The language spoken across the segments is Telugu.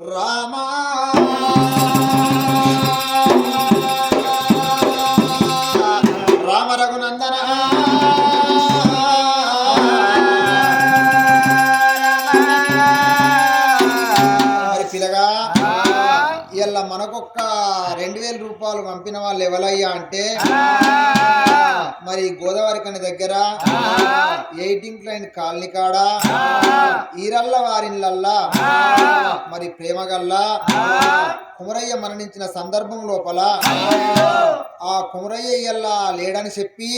Rama రూపాయలు పంపిన వాళ్ళు ఎవరయ్యా అంటే? మరి గోదావరి కని దగ్గర ఎయిటీన్త్ లైన్ కాలనీ కాడ? ఈరల్ల వారిల్లల్లా? మరి ప్రేమగల్లా కుమరయ్య మరణించిన సందర్భం లోపల ఆ కుమరయ్య లేడని చెప్పి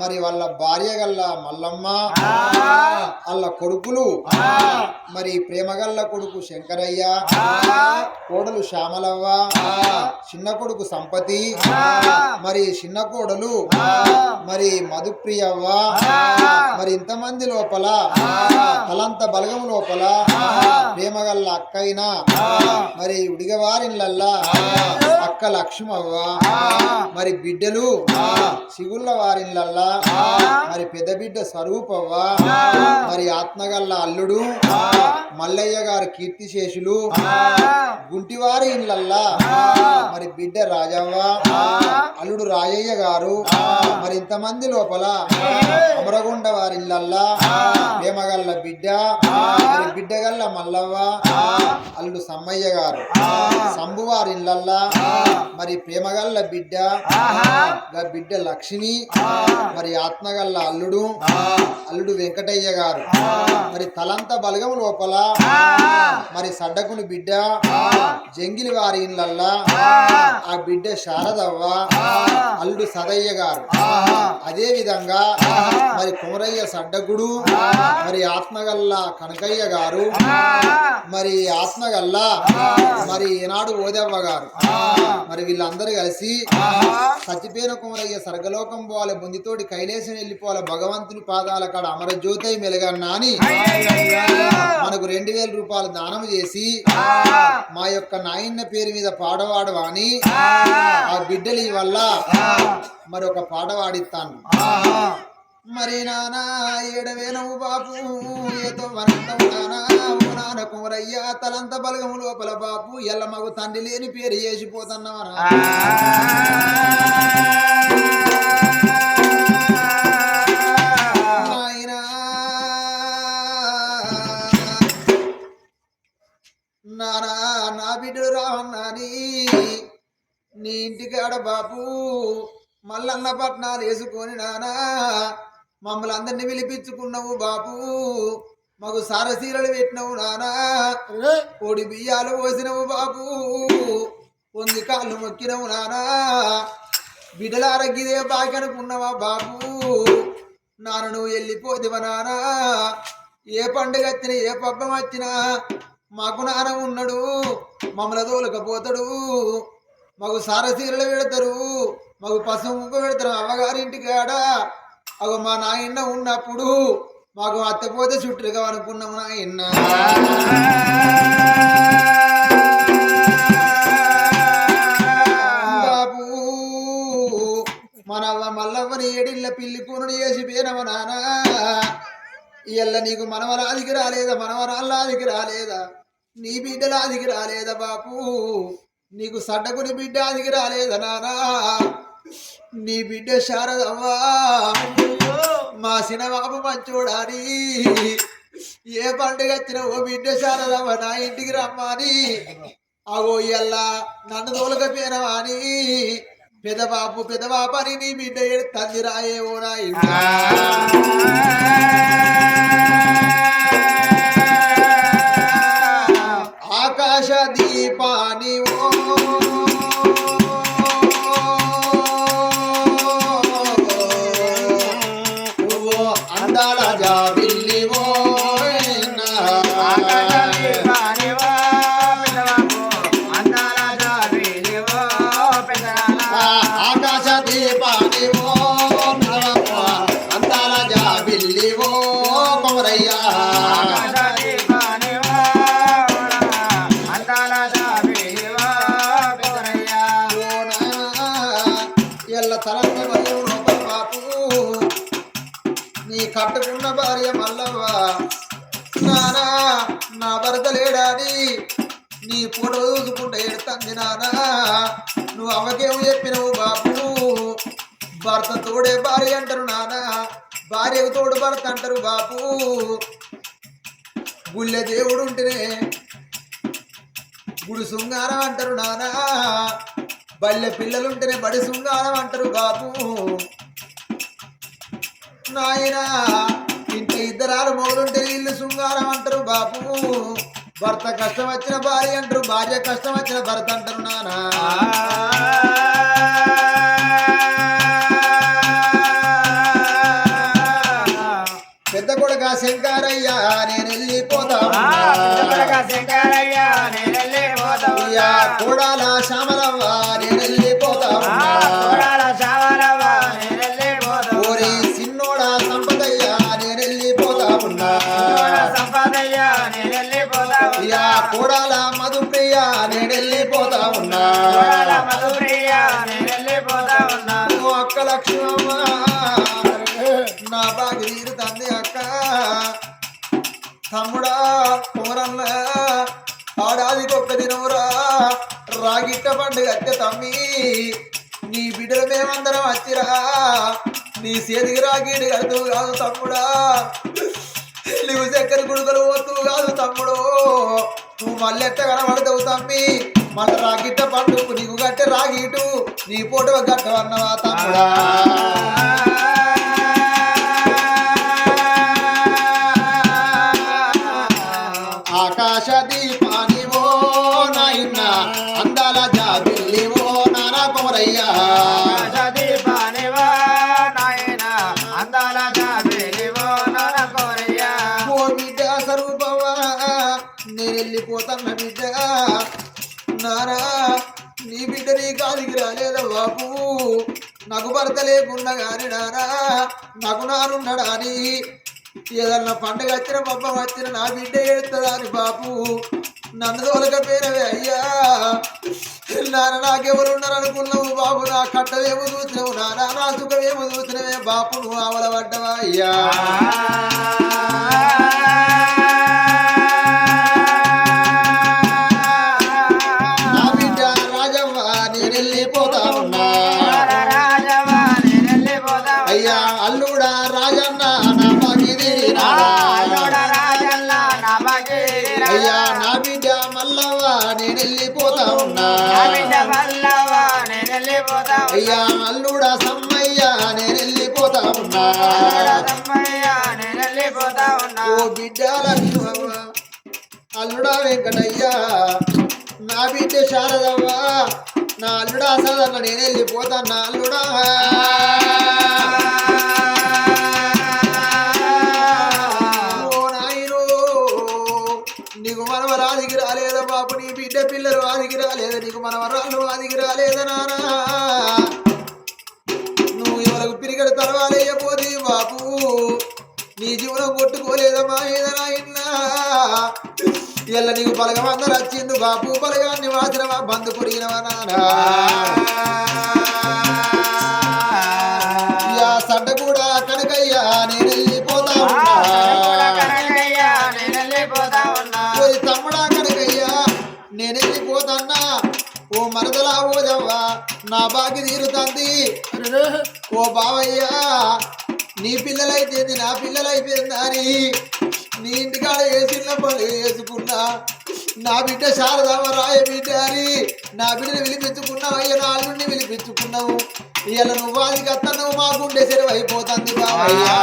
మరి వాళ్ళ భార్య గల్ల మల్లమ్మ వాళ్ళ కొడుకులు మరి ప్రేమగల్ల కొడుకు శంకరయ్య కోడలు శ్యామలవ్వ చిన్న కొడుకు సంపతి మరి చిన్న కోడలు మరి మధుప్రియవ్వ మరి ఇంతమంది లోపల తలంత బలగం లోపల ప్రేమగల్ల అక్కైన మరి ఉడిగవారిళ్ళల్లా అక్క లక్ష్మవ్వ మరి బిడ్డలు సిగుళ్ళ వారిళ్ళల్లా మరి పెద్ద బిడ్డ స్వరూపవ్వ మరి ఆత్మగల్ల అల్లుడు? మల్లయ్య గారు కీర్తిశేషులు గుంటివారి ఇళ్ళల్లా బిడ్డ రాజవ్వ. అల్లుడు రాజయ్య గారు. మరి ఇంతమంది లోపల అమరగొండ వారి ఇళ్ళల్లా ప్రేమగల్ల బిడ్డ మరి బిడ్డగల్ల మల్లవ్వ అల్లుడు సమ్మయ్య గారు. సంబు వారి ఇళ్ళల్లా మరి ప్రేమగల్ల బిడ్డ బిడ్డ లక్ష్మి మరి ఆత్మగల్ల అల్లుడు అల్లుడు వెంకటయ్య గారు. మరి తలంత బలగం లోపల మరి సడ్డకుని బిడ్డ జంగిలి వారి ఇళ్ళల్లా ఆ బిడ్డ శారదవ్వ అల్లుడు సదయ్య గారు. అదే విధంగా మరి కుమరయ్య సడ్డగుడు మరి ఆత్మగల్ల కనకయ్య గారు మరి ఆత్మగల్ల మరి ఈనాడు ఓదవ్వ గారు. మరి వీళ్ళందరూ కలిసి సత్యపేన కుమరయ్య సర్గలోకం పోవాలి బుందితోటి కైలేసం వెళ్ళిపోవాలి భగవంతుని పాదాల కాడ అమరజ్యోతి మెలగన్నా అని మనకు రెండు వేల రూపాయలు దానం చేసి మా యొక్క నాయన్న పేరు మీద పాడవాడు అని ఆ. బిడ్డలు వల్ల మరి ఒక పాట పాడిస్తాను. మరి నానా ఏడవేనవు బాపు ఏతో వనంతవు నానా ఓ నాన్న కుమరయ్య తలంత బలగము లోపల బాపు ఎల్ల మగు తండ్రి లేని పేరు చేసిపోతున్నావనా నాయనా. నానా నా బిడ్డడు రావన్నాని నీ ఇంటికాడ బాపు మల్లన్న పట్నాలు వేసుకొని నానా మమ్మల్ని అందరిని పిలిపించుకున్నావు బాపు మాకు సారసీరలు పెట్టినవు నానా కోడి బియ్యాలు పోసినవు బాపు పొంది కాళ్ళు మొక్కినవు నానా బిడ్డల ఆరోగ్యదే బాకి అనుకున్నావా బాపు? నాన్న నువ్వు వెళ్ళిపోదివా నానా? ఏ పండుగ వచ్చినా ఏ పబ్బం వచ్చినా మాకు నాన్న ఉన్నాడు మమ్మల్ని తోలకపోతాడు. మాకు సారసీరలు పెడతారు మాకు పసుపు ముక్క పెడతారు. అమ్మగారి కాడ అగో మా నాయన్న ఉన్నప్పుడు మాకు అత్తపోతే చుట్టూగా అనుకున్నాము నాయన్న బాబు మన మల్లవ్వని ఏడిళ్ళ పిల్లి కూనుడు చేసి పేనవ నానా. ఇయ్యల్ల నీకు మనవరాదికి రాలేదా మనవరాళ్ళాదికి రాలేదా నీ బిడ్డలాదికి రాలేదా బాపు నీకు సడ్డకుని బిడ్డ అదికి రాలేదా నానా. నీ బిడ్డ శారదవ్వా. మా సినబాబు మంచోడాని ఏ పండుగ వచ్చినా ఓ బిడ్డ శారదవ్వ నా ఇంటికి రమ్మని అగో ఎల్లా నన్ను తోలకపోయినవా అని పెదబాపు పెదబాపని అని నీ బిడ్డ తంది రాయేవో నా ఆకాశ దీపాన్ని నానా నా భర్త లేడాది. నీ పూట చూసుకుంటే ఎడుతుంది నానా. నువ్వు అవకేం చెప్పినవు బాపు భర్త తోడే భార్య అంటారు నానా. భార్యకు తోడు భర్త అంటారు బాపు గుళ్ళె దేవుడు ఉంటేనే గుడి శృంగారం అంటారు నానా. బల్లె పిల్లలుంటేనే బడి శృంగారం అంటారు బాపు నాయనా ఇంత ఇద్దరాలు మొగులుంటే ఇల్లు శృంగారం అంటారు బాపు. భర్త కష్టం వచ్చిన భార్య అంటారు భార్య కష్టం వచ్చిన భర్త అంటారు నానా. ఉన్నా. అయ్యా కోడాల మధుప్రియ నేను వెళ్ళిపోతా ఉన్నా. ఓ అక్క లక్ష్మమ్మ. నా బాగి తీరుతుంది అక్క. తమ్ముడా కుమరన్న ఆడాదికి ఒక్క దినవురా రాగిట్ట పండుగ అత్తే తమ్మి. నీ బిడ్డలు మేమందరం వచ్చిరా. నీ చేతికి రాగిడి కడుతూ కాదు తమ్ముడా. నువ్వు చక్కెర గుడుకలు పోతూ కాదు తమ్ముడు. నువ్వు మళ్ళెట్ట కనబడతావు తమ్మి. మళ్ళీ రాగిట్ట పండుగ నీకు గట్టె రాగిటు. నీ పూట గట్టవన్నవా తమ్ముడా? నేను వెళ్ళిపోతున్న బిడ్డ. నానా నీ బిడ్డ నీ కాదికి రాలేదా బాబు? నాకు భర్త లేకుండా కానీ నానా నాకు నానున్నాడా అని. ఏదన్నా పండుగ వచ్చిన పబ్బం వచ్చిన నా బిడ్డ ఏడుతుందా అని బాపు నన్ను పేరవే అయ్యా. నాన్న నాకెవరు ఉన్నారు అనుకున్నావు బాబు? నా కట్టవేమో చూసినావు నానా నా సుఖమేమో చూసినవే బాపు నువ్వు ఆవల అయ్యా? అల్లుడా రాజన్న నా పగిది అయ్యా నా బిడ్డ మల్లవ్వ నేను వెళ్ళిపోతా ఉన్నా. అయ్యా అల్లుడా సమ్మయ్య నేను వెళ్ళిపోతా ఉన్నా. ఓ బిడ్డ అల్లుడా వెంకటయ్య నా బిడ్డ శారదవ్వ నా అల్లుడా సదన్న నేను వెళ్ళిపోతా నా అల్లుడా రాలేదా బాబు? నీ బిడ్డ పిల్లలు ఆదికి రాలేదా నీకు మనవరాలు ఆదికి రాలేదా నానా? నువ్వు ఎవరికి పిరిగడ తలవాలేయపోతే బాపు నీ జీవనం కొట్టుకోలేదమ్మా ఏదైనా ఇన్నా ఇలా నీకు పలగమందరు వచ్చింది బాపు పలగాన్ని వాసినవా బంధు పొడిగినవా నానా? నా బాకి తీరుతుంది ఓ బావయ్యా నీ పిల్లలైపోయింది నా పిల్లలైపోయింది అని నీ ఇంటికాడ వేసిన పనులు వేసుకున్నా. నా బిడ్డ శారదామ రాయ బిడ్డ అని నా బిడ్డని పిలిపించుకున్నావు. అయ్యా నా అల్లుడిని పిలిపించుకున్నావు. ఇవాళ నువ్వు వాదికి అత్త నువ్వు మా గుండె సెలవు అయిపోతుంది బావయ్యా.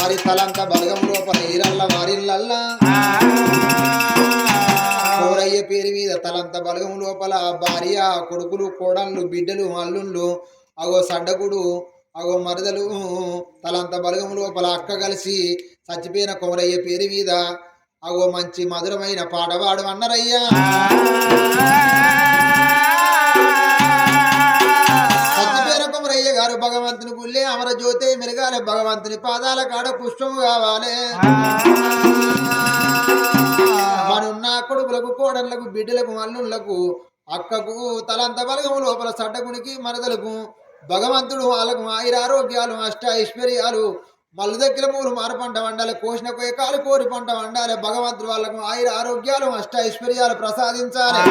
మరి తలంత బలగం లోపల ఈరల్ల వారిల్లల్లా. కోరయ్య పేరు మీద తలంత బలగం లోపల భార్య కొడుకులు కోడళ్ళు బిడ్డలు అల్లుళ్ళు అగో సడ్డకుడు అగో మరదలు తలంత బలగం లోపల అక్క కలిసి చచ్చిపోయిన కోరయ్య పేరు మీద అగో మంచి మధురమైన పాట పాడు అన్నరయ్యా భగవంతుని గుళ్ళే అమర జ్యోతి మెరగాలి. భగవంతుని పాదాల కాడ పుష్పము కావాలి. మనున్న కొడుకులకు కోడళ్ళకు బిడ్డలకు అల్లుళ్ళకు అక్కకు తలంత బలగము లోపల సడ్డకునికి మరదలకు భగవంతుడు వాళ్ళకు ఆయురారోగ్యాలు అష్ట ఐశ్వర్యాలు మల్లు దగ్గర మూలు మారు పంట వండాలి. కోసిన కాలు కోరి పంట వండాలి. భగవంతుడు వాళ్ళకు ఆయుర ఆరోగ్యాలు అష్ట ఐశ్వర్యాలు ప్రసాదించాలి.